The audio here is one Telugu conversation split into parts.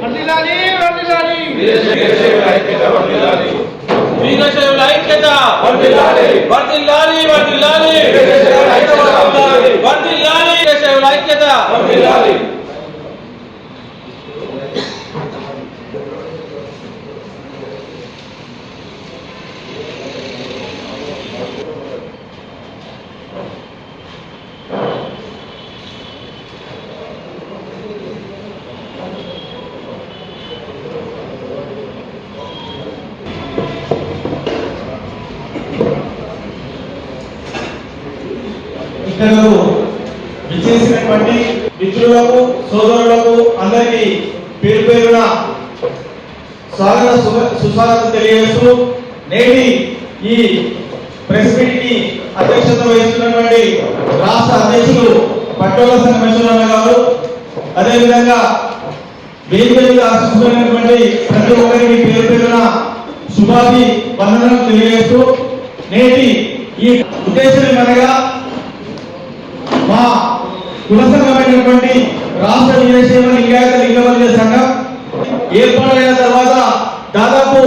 వర్ధిల్లాలి వర్ధిల్లాలి వీరశైవుల ఐక్యత వర్ధిల్లాలి వర్ధిల్లాలి వర్ధిల్లాలి వీరశైవుల ఐక్యత ఇక్కడకు విచ్చేసినటువంటి మిత్రులకు సోదరులకు అందరికీ పేరు పేరున స్వాగత సుస్వాగతం తెలియజేస్తూ నేటి ఈ ప్రెస్ మీట్కి అధ్యక్షత వహిస్తున్నటువంటి రాష్ట్ర అధ్యక్షులు పట్టోల సంగమేశ్వరరావు గారు అదేవిధంగా వేదిక ఆశిస్తున్నటువంటి ప్రతి ఒక్కరికి పేరు పేరున శుభాభి వందనం తెలియజేస్తూ నేటి ఈ ఉద్దేశం అనగా మా కుల సంఘమైనటువంటి రాష్ట్ర వీరశైవ లింగాయత లింగవర్గ సంఘం ఏర్పాటైన తర్వాత దాదాపు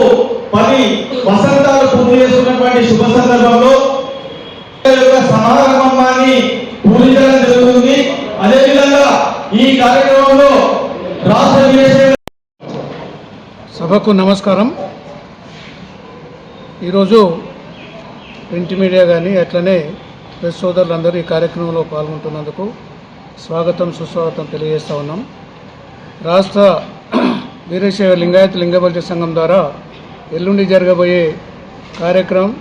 పది వసంతాలు పూర్తి చేసుకున్నటువంటి శుభ సందర్భంలో సమారంభాన్ని పూజించడం జరుగుతుంది. అదేవిధంగా ఈ కార్యక్రమంలో రాష్ట్ర వీరశైవ సభకు నమస్కారం. ఈరోజు ప్రింట్ మీడియా కానీ అట్లనే ప్రెస్ సోదరులందరూ ఈ కార్యక్రమంలో పాల్గొంటున్నందుకు స్వాగతం సుస్వాగతం తెలియజేస్తూ ఉన్నాం. రాష్ట్ర వీరశైవ లింగాయత్ లింగబల్య సంఘం ద్వారా ఎల్లుండి జరగబోయే కార్యక్రమం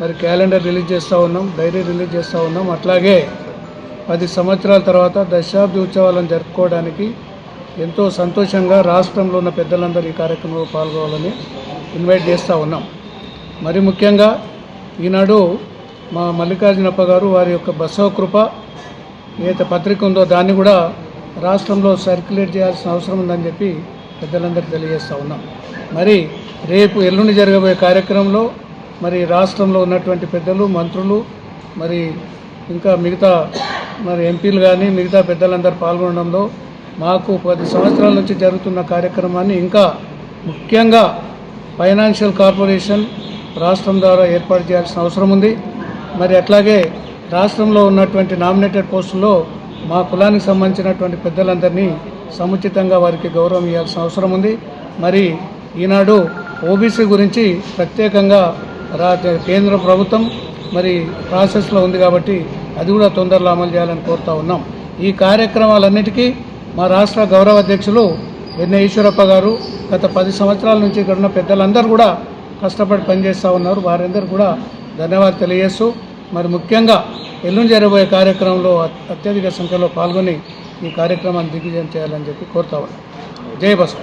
మరి క్యాలెండర్ రిలీజ్ చేస్తూ ఉన్నాం డైరీ రిలీజ్ చేస్తూ ఉన్నాం. అట్లాగే పది సంవత్సరాల తర్వాత దశాబ్ది ఉత్సవాలను జరుపుకోవడానికి ఎంతో సంతోషంగా రాష్ట్రంలో ఉన్న పెద్దలందరూ ఈ కార్యక్రమంలో పాల్గొనాలని ఇన్వైట్ చేస్తూ ఉన్నాం. మరి ముఖ్యంగా ఈనాడు మా మల్లికార్జునప్ప గారు వారి యొక్క బసవ కృప ఏదైతే పత్రిక ఉందో దాన్ని కూడా రాష్ట్రంలో సర్క్యులేట్ చేయాల్సిన అవసరం ఉందని చెప్పి పెద్దలందరికీ తెలియజేస్తూ ఉన్నాం. మరి రేపు ఎల్లుండి జరగబోయే కార్యక్రమంలో మరి రాష్ట్రంలో ఉన్నటువంటి పెద్దలు మంత్రులు మరి ఇంకా మిగతా మరి ఎంపీలు కానీ మిగతా పెద్దలందరూ పాల్గొనడంలో మాకు పది సంవత్సరాల నుంచి జరుగుతున్న కార్యక్రమాన్ని ఇంకా ముఖ్యంగా ఫైనాన్షియల్ కార్పొరేషన్ రాష్ట్రం ద్వారా ఏర్పాటు చేయాల్సిన అవసరం ఉంది. మరి అట్లాగే రాష్ట్రంలో ఉన్నటువంటి నామినేటెడ్ పోస్టుల్లో మా కులానికి సంబంధించినటువంటి పెద్దలందరినీ సముచితంగా వారికి గౌరవం ఇవ్వాల్సిన అవసరం ఉంది. మరి ఈనాడు ఓబీసీ గురించి ప్రత్యేకంగా రా కేంద్ర ప్రభుత్వం మరి ప్రాసెస్లో ఉంది కాబట్టి అది కూడా తొందరలో అమలు చేయాలని కోరుతా ఉన్నాం. ఈ కార్యక్రమాలన్నిటికీ మా రాష్ట్ర గౌరవ అధ్యక్షులు వెన్నె ఈశ్వరప్ప గారు గత పది సంవత్సరాల నుంచి ఇక్కడ ఉన్న పెద్దలందరూ కూడా కష్టపడి పనిచేస్తూ ఉన్నారు. వారందరూ కూడా ధన్యవాదాలు తెలియజేస్తూ మరి ముఖ్యంగా ఎల్లుండి జరగబోయే కార్యక్రమంలో అత్యధిక సంఖ్యలో పాల్గొని ఈ కార్యక్రమాన్ని దిగ్విజయం చేయాలని చెప్పి కోరుతా ఉన్నాను జై బసవ